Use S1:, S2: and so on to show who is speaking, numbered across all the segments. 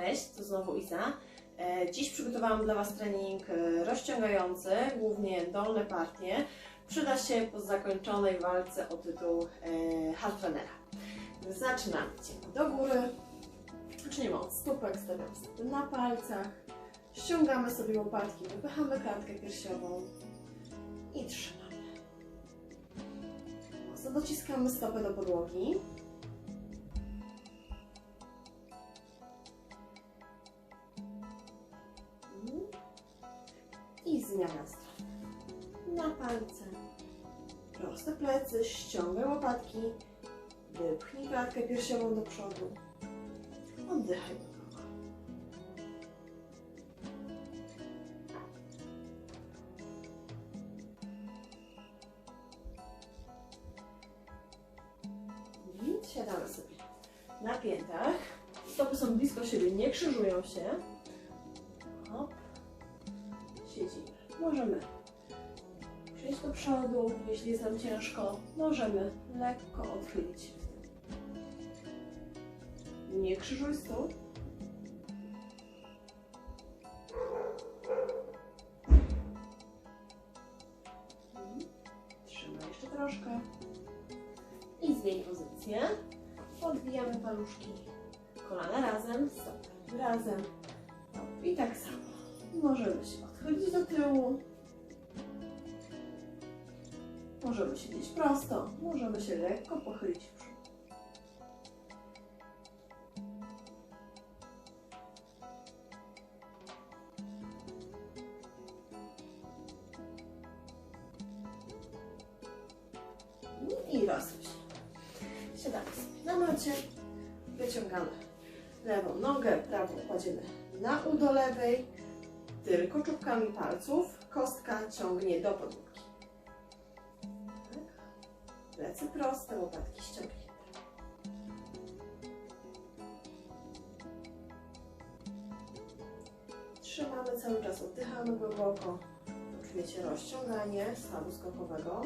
S1: Cześć, to znowu Iza. E, Dziś przygotowałam dla Was trening e, rozciągający, głównie dolne partie. Przyda się po zakończonej walce o tytuł e, hard trenera. Zaczynamy. Do góry. Zaczniemy od stópek, stopy na palcach. Ściągamy sobie łopatki, wypychamy klatkę piersiową i trzymamy. Mocno dociskamy stopę do podłogi. Plecy, ściągaj łopatki. Wypchnij klatkę piersiową do przodu. Oddychaj głęboko. I siadamy sobie na piętach. Stopy są blisko siebie, nie krzyżują się. Hop. Siedzimy. Możemy do przodu, jeśli jest nam ciężko. Możemy lekko odchylić. Nie krzyżuj. Mhm. Trzymaj jeszcze troszkę. I zmień pozycję. Podwijamy paluszki. Kolana razem, stopy razem. I tak samo. Możemy się odchylić do tyłu. Możemy siedzieć prosto. Możemy się lekko pochylić w przód. I rozrusz. Siadamy sobie na macie. Wyciągamy lewą nogę, prawą kładziemy na udo lewej. Tylko czubkami palców. Kostka ciągnie do podłógi. Plecy proste, łopatki ściągnięte. Trzymamy cały czas, oddychamy głęboko. Czujecie rozciąganie stawu skokowego.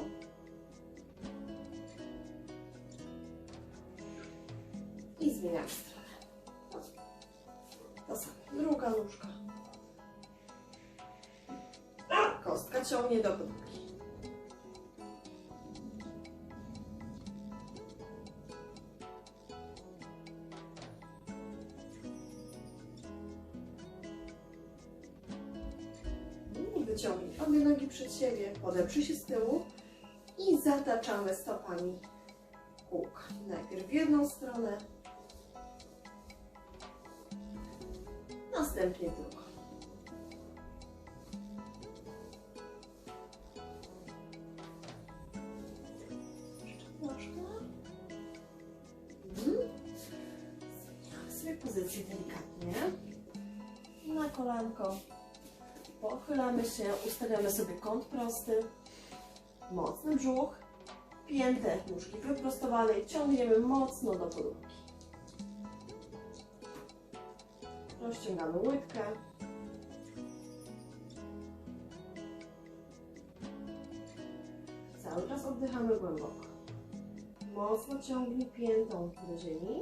S1: I zmieniamy stronę. To samo. Druga nóżka. Kostka ciągnie do podłogi. Siebie, się z tyłu i zataczamy stopami kółka. Najpierw w jedną stronę, następnie drugą. Mhm. Zmieniamy sobie pozycję delikatnie. Na kolanko. Pochylamy się, ustawiamy sobie kąt prosty. Mocny brzuch. Pięte nóżki wyprostowane i ciągniemy mocno do podłogi. Rozciągamy łydkę. Cały czas oddychamy głęboko. Mocno ciągnij piętą do ziemi.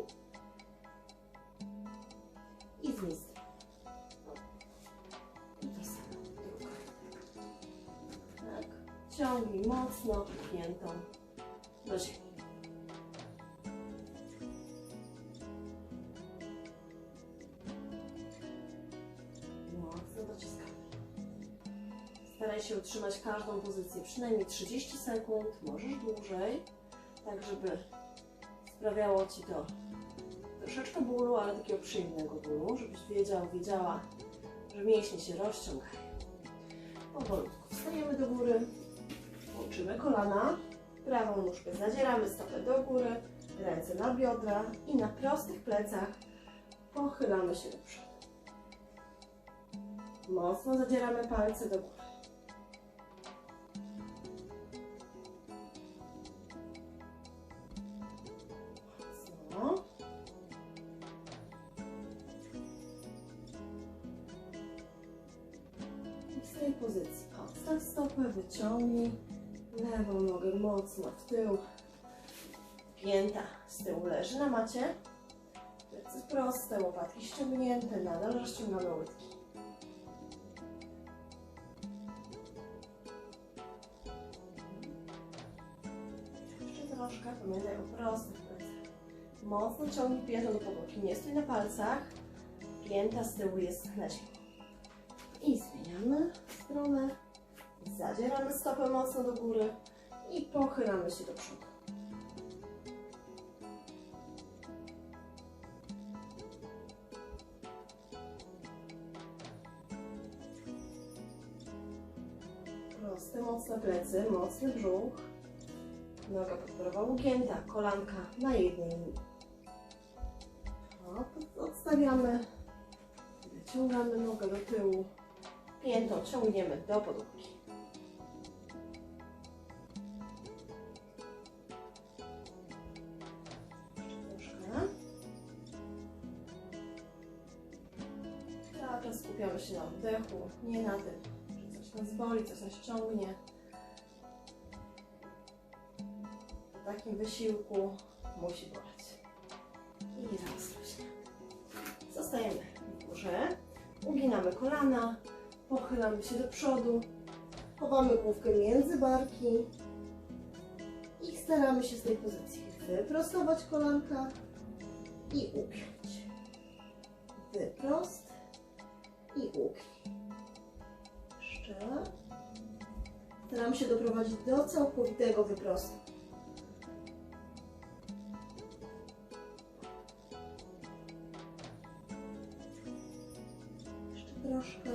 S1: I z Ciągnij mocno piętą do ziemi. Mocno dociskamy. Staraj się utrzymać każdą pozycję przynajmniej 30 sekund, możesz dłużej, tak żeby sprawiało Ci to troszeczkę bólu, ale takiego przyjemnego bólu, żebyś wiedział, wiedziała, że mięśnie się rozciągają. Powolutku wstajemy do góry, łączymy kolana, prawą nóżkę zadzieramy stopę do góry, ręce na biodra i na prostych plecach pochylamy się do przodu. Mocno zadzieramy palce do góry. Tył. Pięta z tyłu leży na macie. Plecy proste, łopatki ściągnięte, nadal rozciągamy łydki. Jeszcze troszkę, pamiętaj o prostych plecach. Mocno ciągnij piętą do podłogi, nie stój na palcach. Pięta z tyłu jest na ziemi. I zmieniamy stronę. Zadzieramy stopę mocno do góry pochylamy się do przodu. Proste, mocne plecy, mocny brzuch. Noga podporowa ugięta, kolanka na jednej linii. Odstawiamy, wyciągamy nogę do tyłu, piętą ciągniemy do podłogi. Skupiamy się na oddechu, nie na tym, że coś nas boli, coś nas ciągnie. Po takim wysiłku musi boleć. I rozluźniamy. Zostajemy w górze, uginamy kolana, pochylamy się do przodu, chowamy główkę między barki i staramy się z tej pozycji wyprostować kolanka i ugiąć. Wyprost i ugnij. Jeszcze. Staram się doprowadzić do całkowitego wyprostu. Jeszcze troszkę.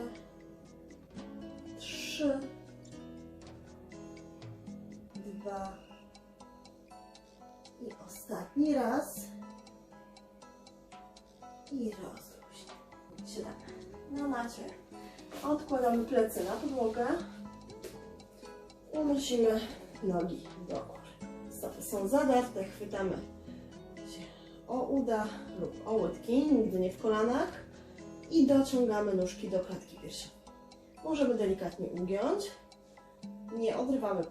S1: Odkładamy plecy na podłogę. Unosimy nogi do góry. Stopy są zadarte, chwytamy się o uda lub o łydki, nigdy nie w kolanach. I dociągamy nóżki do klatki piersiowej. Możemy delikatnie ugiąć. Nie odrywamy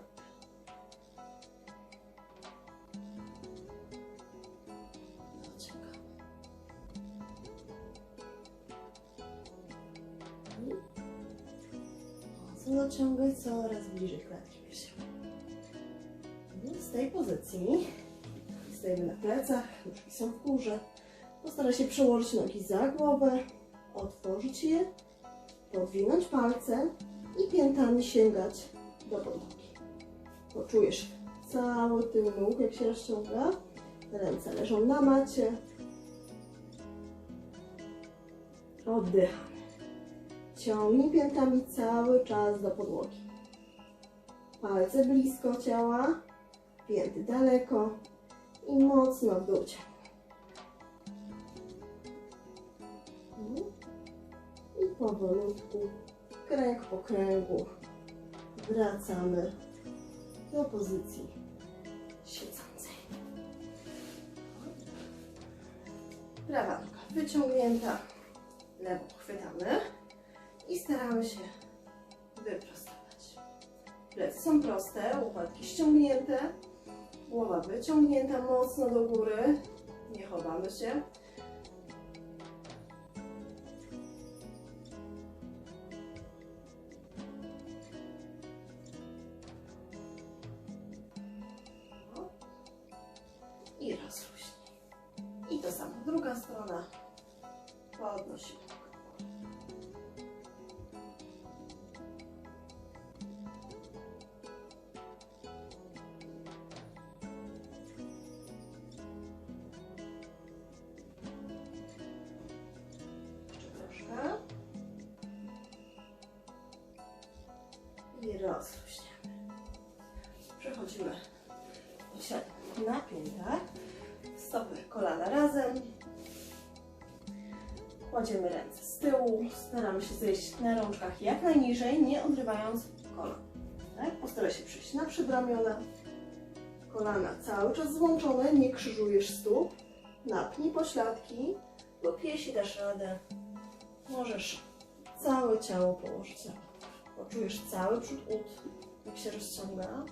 S1: Mocno dociągaj coraz bliżej klatki piersiowej. Z tej pozycji stajemy na plecach, nóżki są w górze. Postaraj się przełożyć nogi za głowę, otworzyć je, podwinąć palce i piętami sięgać do podłogi. Poczujesz cały tył nóg, jak się rozciąga. Ręce leżą na macie. Oddychamy. Ciągnij piętami cały czas do podłogi. Palce blisko ciała, pięty daleko i mocno w dół. I powolutku, kręg po kręgu, wracamy do pozycji siedzącej. Prawa noga wyciągnięta, lewą chwytamy i staramy się wyprostować. Plecy są proste, łopatki ściągnięte, głowa wyciągnięta mocno do góry, nie chowamy się. I rozluźniamy. Przechodzimy do siatki na piętach. Stopy, kolana razem. Kładziemy ręce z tyłu. Staramy się zejść na rączkach jak najniżej, nie odrywając kolan. Tak? Postaraj się przyjść na przedramiona. Kolana cały czas złączone, nie krzyżujesz stóp. Napnij pośladki lub jeśli dasz radę, możesz całe ciało położyć na bo czujesz cały przód ud, jak się rozciąga.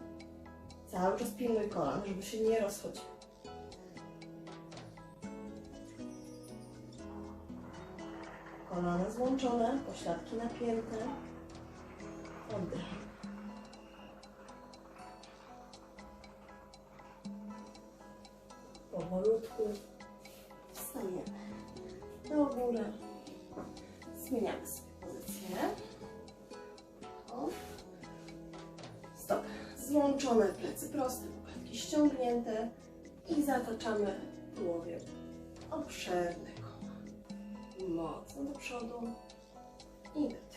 S1: Cały czas pilnuj kolan, żeby się nie rozchodził. Kolana złączone, pośladki napięte. Oddech. Złączone plecy proste, łopatki ściągnięte i zataczamy tułowiem obszerne koła. Mocno do przodu i do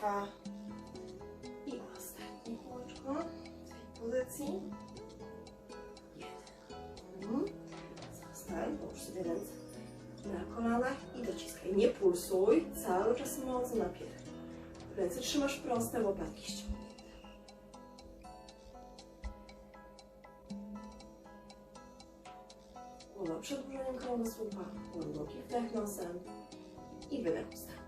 S1: Dwa. I ostatnie kółeczko w tej pozycji. Jeden. Mhm. Zostań, połóż sobie ręce na kolanach i dociskaj. Nie pulsuj, cały czas mocno napieraj. Ręce trzymasz proste, łopatki ściągnięte. Głowa przedłużeniem kręgosłupa, głęboki wdech nosem i wydech usta.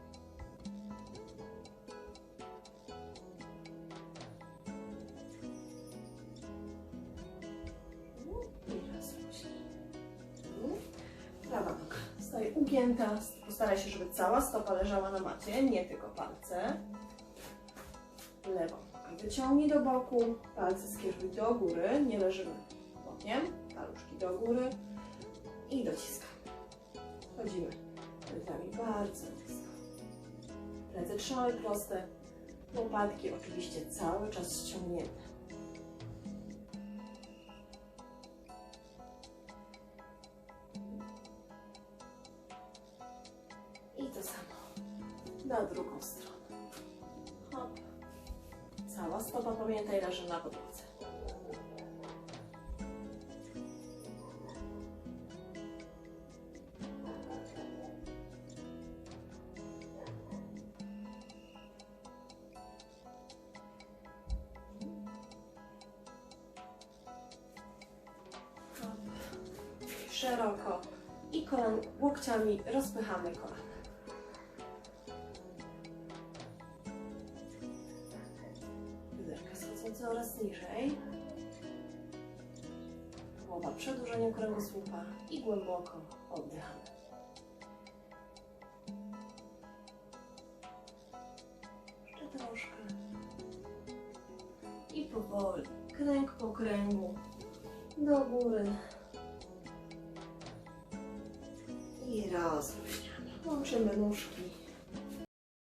S1: Ugięta. Postaraj się, żeby cała stopa leżała na macie, nie tylko palce. Lewą nogę wyciągnij do boku, palce skieruj do góry, nie leżymy bokiem, paluszki do góry i dociskamy. Chodzimy rękami bardzo nisko. Ręce trzymamy proste, łopatki oczywiście cały czas ściągnięte. Szeroko i kolan, łokciami rozpychamy kolana. Wyderka schodzą coraz niżej. Głowa przedłużeniem kręgosłupa i głęboko oddychamy. Jeszcze troszkę. I powoli, kręg po kręgu, do góry. Rozluźniamy. Łączymy nóżki